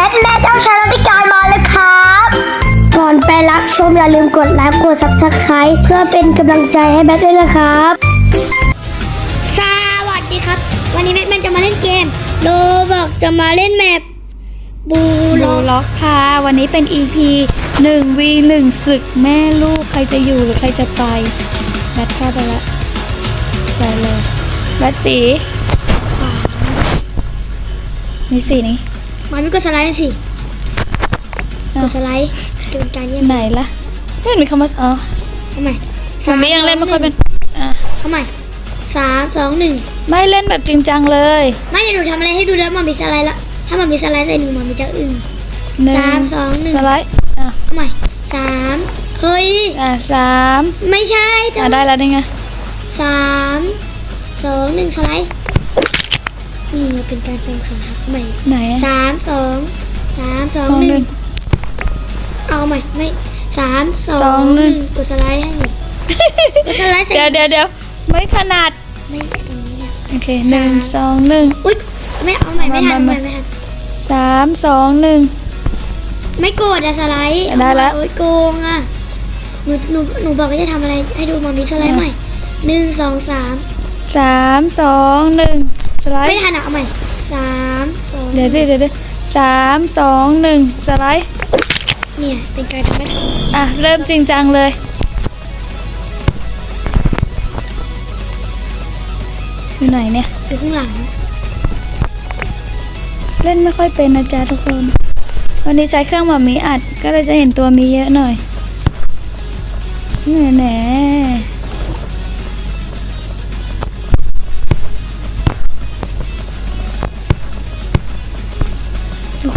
แมทแม่เจ้าชายรัติการมาแล้วครับ ก่อนไปรับชมอย่าลืมกดไลค์กดซับสไครต์เพื่อเป็นกำลังใจให้แมทด้วยนะครับ สวัสดีครับ วันนี้แมทมันจะมาเล่นเกมโลบอกจะมาเล่นแมปบูโลดูล็อกค่ะ วันนี้เป็น EP 1 v 1ศึกแม่ลูกใครจะอยู่หรือใครจะไปแบทเข้าไปแล้วไปเลยแบทสีนี่สีนี้ มาไม่กดสไลด์สิอ้าวกดสไลด์จะเป็นการเยี่ยมไหนล่ะไม่เห็นมีคำว่าอ๋อทำไมผมไม่ยังเล่นไม่ค่อยเป็นอะทำไมสามสองหนึ่งไม่เล่นแบบจริงจังเลย ไม่เดี๋ยวหนูทำอะไรให้ดูแล้วมันมีสไลด์ละถ้ามันมีสไลด์ใส่หนูมันมีจะอึ้งหนึ่งสามสองหนึ่งสไลด์อะทำไมสามเฮ้ยอะสามไม่ใช่อะทำไมได้แล้วนี่ไงสามสองหนึ่งสไลด์ นี่เป็นการเป็นขาหักใหม่ไหนอะสามสองสามสองสองหหนึ่นึ่ง งเอาใหม่ไม่สามสอสองงหหนึ่นึ่ง งกดสไลด์ให้หนูกดสไลด์ใส่เดี๋ยวเดี๋ยวเดี๋ยวไม่ขนาด ไม่ตรงนี้อะโอเคหนึ่งสองหนึ่ง อุ้ยไม่เอาใหม่ไม่ทันมาไม่มาไม่ทันสามสองหนึ่ง ไม่โกรธอะสไลด์ได้แล้วโอ้ยโกงอะหนูหนูหนูบอกว่าจะทำอะไรให้ดูมามีสไลด์ใหม่หนึ่งสองสามสามสองหนึ่งส ไลไม่ด์ทันอะเอาใหม่สามสองเดี๋ยวดิเดี๋ยวดิสามสองหนึ่งสไลด์เนี่ยเป็นการทำให้สวยอะเริ่มจริงจังเลยอยู่ไหนเนี่ยอยู่ข้างหลัง เล่นไม่ค่อยเป็นนะจ๊ะทุกคน วันนี้ใช้เครื่องแบบมีอัด ก็เลยจะเห็นตัวมีเยอะหน่อยแหน่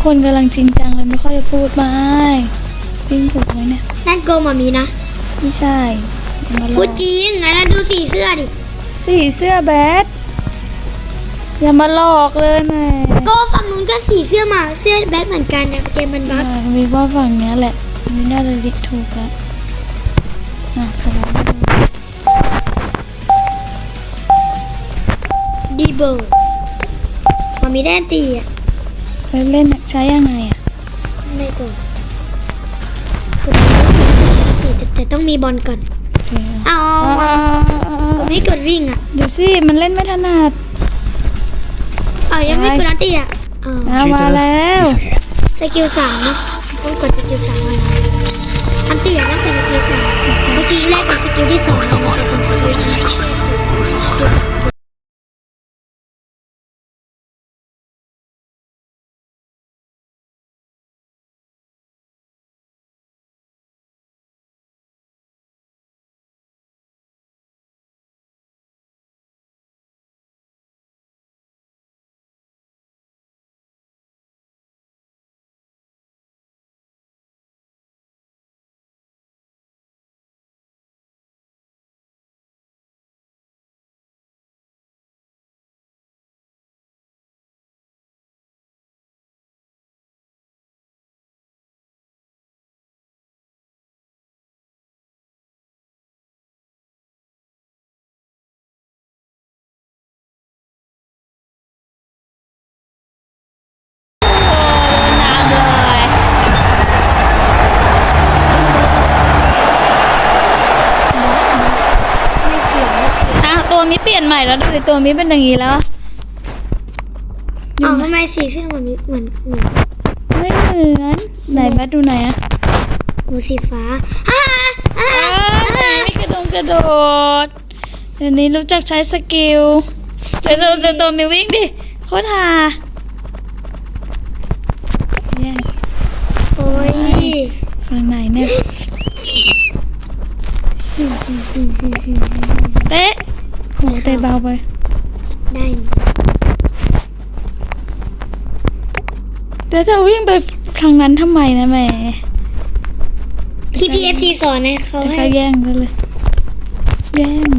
คนกำลังจริงจังเลยไม่ค่อยจะพูดมาปิ้งถูกไหมเนี่ยนั่นโกงมามีนะ ไม่ใช่อย่ามาหลพูอดกจริงงั้นนะดูสีเสื้อดิ สีเสื้อแบดอย่ามาหลอกเลยแม่ก็ฝั่งนู้นก็สีเสื้อมา เสื้อแบทเหมือนกันนะเกมมันบัอ่าฟมีว่าฝั่งเนี้ยแหละมีน่าจะดิถูกแล้วอะสบายดีเบอร์มามีแดนตีอะ แล้วเล่นใช้ยังไงอะไม่โกดกดสีแต่แต่ต้องมีบอลก่อนโอเคเอาอ่าก็ไม่กดวิ่งอะเดี๋ยวสิมันเล่นไม่ถนัดเอายังไม่กดนันตีอะเอาอ่ามาแล้วสกิลสามนะต้องกดสกิลสามก่อนนะอันตีอะต้องใส่สกิลสามสกิลแรกกับสกิลที่สองเนี่ยจะเป็นสกิลที่น้ ใหม่แล้วดูสิตัวมิเป็นอย่างนี้แล้วอ้าวทำไมสีเสื้อมันมีเหมือนเหมือนไม่เหมือนไหนแบดดูไหนอะหนูสีฟ้าฮ่าฮ่าอ้าวไม่กระโดงกระโดดเดี๋ยวนี้รู้จักใช้สกิลเดี๋ยวตัวเดี๋ยวตัวมิวิ่งดิโคตรฮาแย่งโอ้ยฝั่งไหนเนี่ยเตะโหเตะเบาไป ได้นี่เดี๋ยวจะวิ่งไปทางนั้นทำไมนะแหม่ที่ PFC สอนนะเขาจะให้เขาแย่งกันเลย แย่ง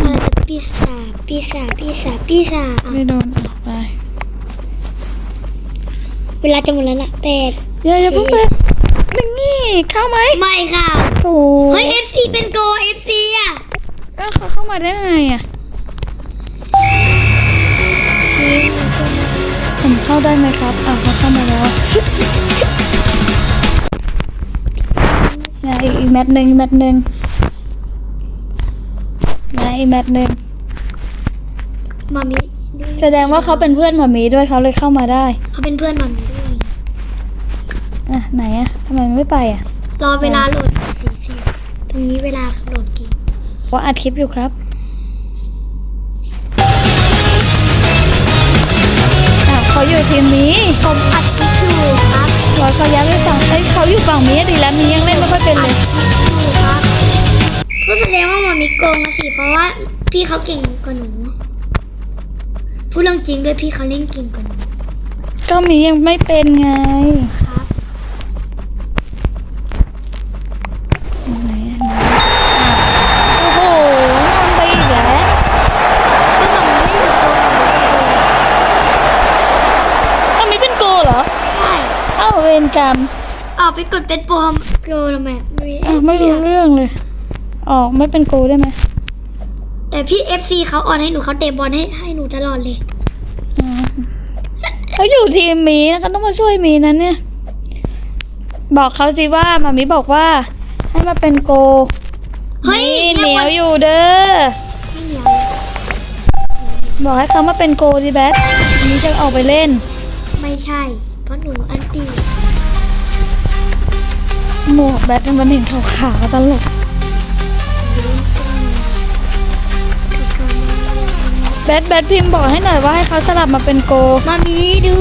อะไรจะปีศาจปีศาจปีศาจปีศาจอะไม่โดนออกไปเวลาจะหมดแล้วนะเป็ดอย่าอย่าเพิ่งไปดึงนี่เข้าไหมไม่ค่ะ โถเฮ้ย FC เป็นโก FC อะแล้วเขาเข้ามาได้ไงอะทีมใช่ไหมโหผมเข้าได้ไหมครับอะเขาเข้ามาแล้วนะอีกอีกแมตช์หนึ่งอีกแมตช์หนึ่งนะอีกแมตช์หนึ่งมามีด้วยแสดงว่าเขาเป็นเพื่อนหมามีด้วยเขาเลยเข้ามาได้เขาเป็นเพื่อนมามีด้วยอะไหนอะทำไมไม่ไปอะ รอเวลาโหลดสี่สิต รงนี้เวลาโหลดกี่ว่าอัดคลิปอยู่ครับอะเขาอยู่ทีมนี้ผมอัดคลิปอยู่ครับร้อยเขาย้ายไปฝั่งเอ้ยเขาอยู่ฝั่งนี้ดีแล้วมียังเล่นไม่ค่อยเป็นอัเลดยคลิปอยู่ครับก็แสดงว่ามามีโกงนะสิเพราะว่า พี่เขาเก่งกว่าหนูพูดเรื่องจริงด้วยพี่เขาเล่นเก่งกว่าหนูก็มียังไม่เป็นไง เอ้าเวรกรรมออกไปกดเป็นโปรโกทำไมไม่อะไม่รู้เรื่องเลย ออกไม่เป็นโกได้ไหม แต่พี่ FC เขาออนให้หนูเขาเตะบอลให้ให้หนูตลอดเลยอ๋อเขาอยู่ทีมมีนะก็ต้องมาช่วยมีนั้นเนี่ย บอกเขาสิว่ามามีบอกว่า ให้มาเป็นโกเฮ้ยนี่เหนียวรีกาอยู่เด้อไม่เหนียวบอกให้เขามาเป็นโกดิแบทนี้จะออกไปเล่น ไม่ใช่ เพราะหนูอันตี หมวกแบทมันเห็นขาวๆตลกแบทแบทพิมพ์บอกให้หน่อยว่าให้เขาสลับมาเป็นโก มามีดู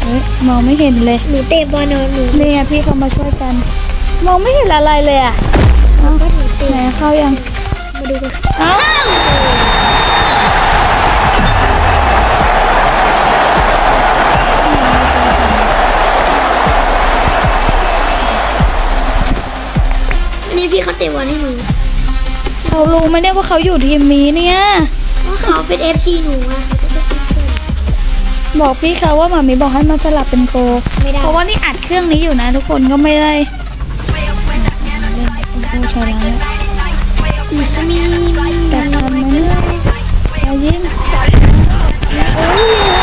เฮ้ยมองไม่เห็นเลยหนูเตะบอลเนอะหนูนี่ไงพี่เขามาช่วยกัน มองไม่เห็นอะไรเลยอะเอ้าก็หนูเตะไหนเข้ายัง มาดูกัน เอ้า นี่พี่เขาเตะบอลให้หนูเรารู้ไหมเนี่ยว่าเขาอยู่ทีมนี้เนี่ยว่าเขาเป็น FC หนูอะเขาจะเป็นเพื่อนบอกพี่เขาว่าหมามีบอกให้มาสลับเป็นโก ไม่ได้เพราะว่านี่อัดเครื่องนี้อยู่นะ ทุกคนก็ไม่ได้เล่นเป็นโกชนะแล้วอีสมีมีแต่ทำไหมเนี่ยเอายิงไม่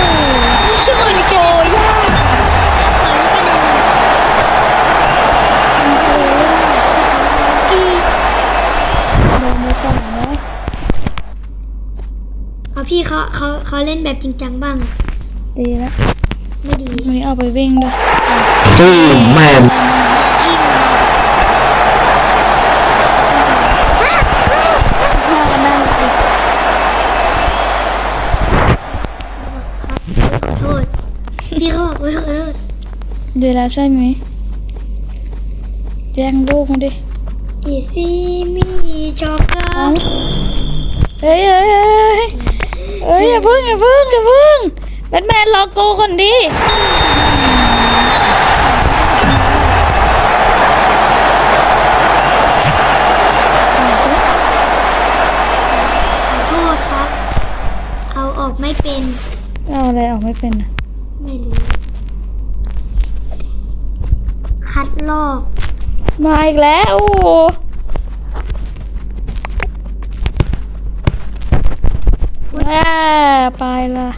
เขาเขาเขาเล่นแบบจริงจังบ้าง ดีแล้วไม่ดีวันนี้เอาไปวิ่งด้วย Boom, man. ที่มันห้ากันได้อีกครับขอโทษพี่เขาบอกว่าขอโทษดีแล้วใช่ไหมแจ้งลูกมาดิอีซี่มีช็อกโกเอ้าเฮ้ยเฮ้ย เฮ้ยเฮ้ยอย่าพึ่งอย่าพึ่งอย่าพึ่งแบทแมนรอโกก่อนดิขอโทษครับ เอาออกไม่เป็น เอาอะไรออกไม่เป็นอะไม่รู้ คัดลอกมาอีกแล้วโอ้โหอ่า ไปละ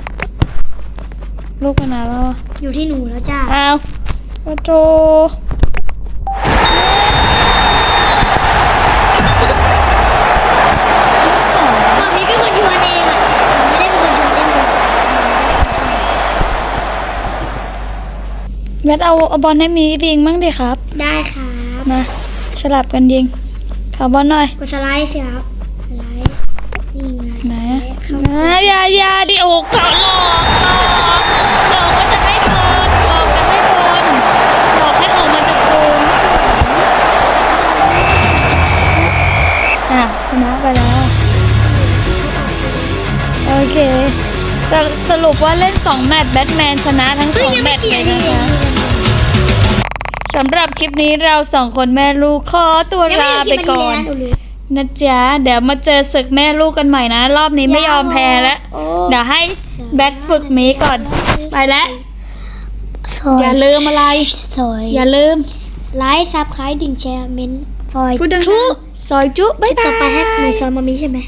ลูกไปไหนแล้วอะอยู่ที่หนูแล้วจ้าอ้าวโอ้โจมามีเป็นคนชวนเองอะหนูไม่ได้เป็นคนชวนเล่นเลยแบทเอาเอาบอลให้มีดิงมั่งดิครับ ได้ครับ มาสลับกันยิงขอบอลหน่อย กดสไลด์สิครับ อะเข้าอ่าอย่าอย่าดิโอ้เกาะหลอกหลอกหลอกว่าจะให้บอลหลอกจะให้บอลหลอกให้ออกมาจากโกนอะชนะไปแล้ว โอเคสรสรุปว่าเล่น 2 แมตช์แบทแมนชนะทั้งเพิ่ง2ยังแมไม่ตช์กี่เลนายทีนะเองคะสำหรับคลิปนี้เราสองคนแม่ลูกขอตัวยังไม่ลาถึงไปสิบนาทีก่อนแล้วห นูรู้นะจ๊ะ เดี๋ยวมาเจอศึกแม่ลูกกันใหม่นะ รอบนี้ไม่ยอมแพ้แล้วโอ้เดี๋ยวให้แบทฝึกหมีก่อน ไปแล้วซอยอย่าลืมอะไรซอยอย่าลืม ไลค์ซับสไครต์ดิ่งแชร์เมนต์ซอยพูดดังทุกๆซอยจุคลิบ๊ายปบาต่อไปให้หนูยซอยมามีใช่ไหม